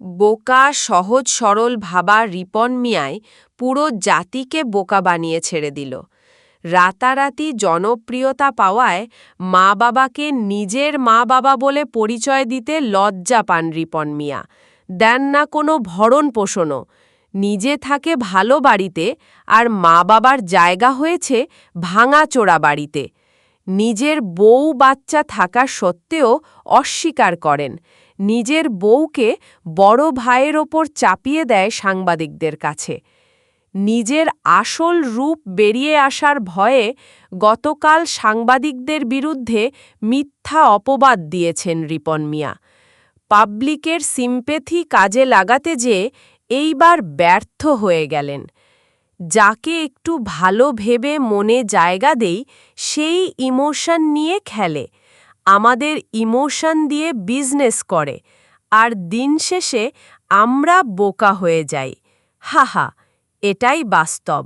বোকা, সহজ, সরল ভাবা রিপন মিয়ায় পুরো জাতিকে বোকা বানিয়ে ছেড়ে দিল। রাতারাতি জনপ্রিয়তা পাওয়ায় মা বাবাকে নিজের মা বাবা বলে পরিচয় দিতে লজ্জা পান রিপন মিয়া। দেন না কোনো ভরণ পোষণও। নিজে থাকে ভালো বাড়িতে আর মা বাবার জায়গা হয়েছে ভাঙাচোরা বাড়িতে। নিজের বউ বাচ্চা থাকা সত্ত্বেও অস্বীকার করেন। নিজের বউকে বড় ভাইয়ের ওপর চাপিয়ে দেয় সাংবাদিকদের কাছে। নিজের আসল রূপ বেরিয়ে আসার ভয়ে গতকাল সাংবাদিকদের বিরুদ্ধে মিথ্যা অপবাদ দিয়েছেন রিপন মিয়া। পাবলিকের সিম্পেথি কাজে লাগাতে যে এইবার ব্যর্থ হয়ে গেলেন। যাকে একটু ভালো ভেবে মনে জায়গা দেই, সেই ইমোশন নিয়ে খেলে। আমাদের ইমোশন দিয়ে বিজনেস করে, আর দিন শেষে আমরা বোকা হয়ে যাই। হাহা, এটাই বাস্তব।